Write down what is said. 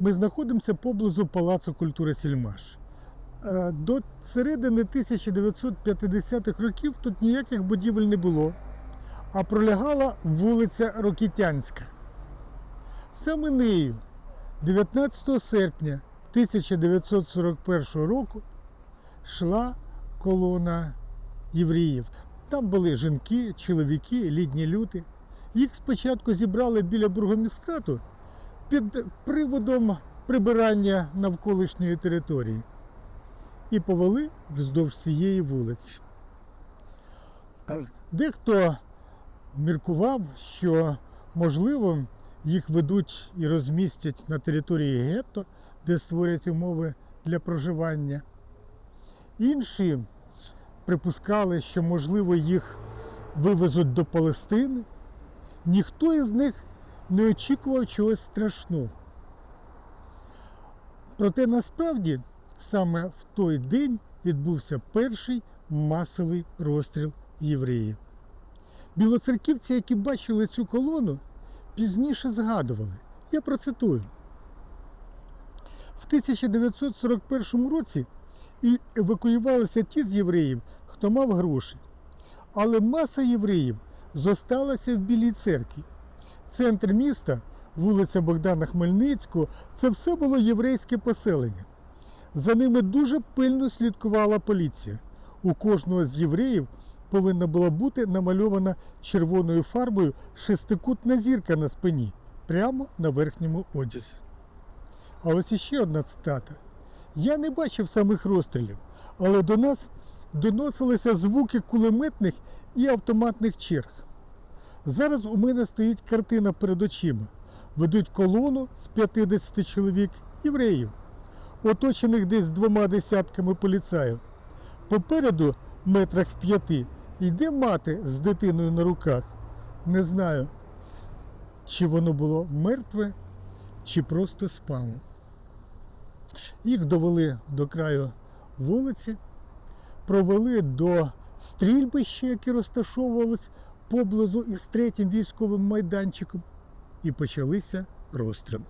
Ми знаходимося поблизу Палацу культури Сільмаш. Е, До середини 1950-х років тут ніяких будівель не було, а пролягала вулиця Рокітянська. Саме нею 19 серпня 1941 року йшла колона євреїв. Там були жінки, чоловіки, літні люди. Їх спочатку зібрали біля бургомістрату під приводом прибирання навколишньої території і повели вздовж цієї вулиці. Дехто міркував, що можливо їх ведуть і розмістять на території гетто, де створять умови для проживання. Інші припускали, що можливо їх вивезуть до Палестини. Ніхто із них не очікував чогось страшного. Проте насправді саме в той день відбувся перший масовий розстріл євреїв. Білоцерківці, які бачили цю колону, пізніше згадували. Я процитую. В 1941 році і евакуювалися ті з євреїв, хто мав гроші. Але маса євреїв зосталася в Білій церкві. Центр міста, вулиця Богдана Хмельницького, це все було єврейське поселення. За ними дуже пильно слідкувала поліція. У кожного з євреїв повинна була бути намальована червоною фарбою шестикутна зірка на спині, прямо на верхньому одязі. А ось іще одна цитата. Я не бачив самих розстрілів, але до нас доносилися звуки кулеметних і автоматних черг. Зараз у мене стоїть картина перед очима. Ведуть колону з 50 чоловік євреїв, оточених десь двома десятками поліцаїв. Попереду, метрах в п'яти, йде мати з дитиною на руках. Не знаю, чи воно було мертве, чи просто спало. Їх довели до краю вулиці, провели до стрільбища, яке розташовувалось поблизу із третім військовим майданчиком, і почалися розстріли.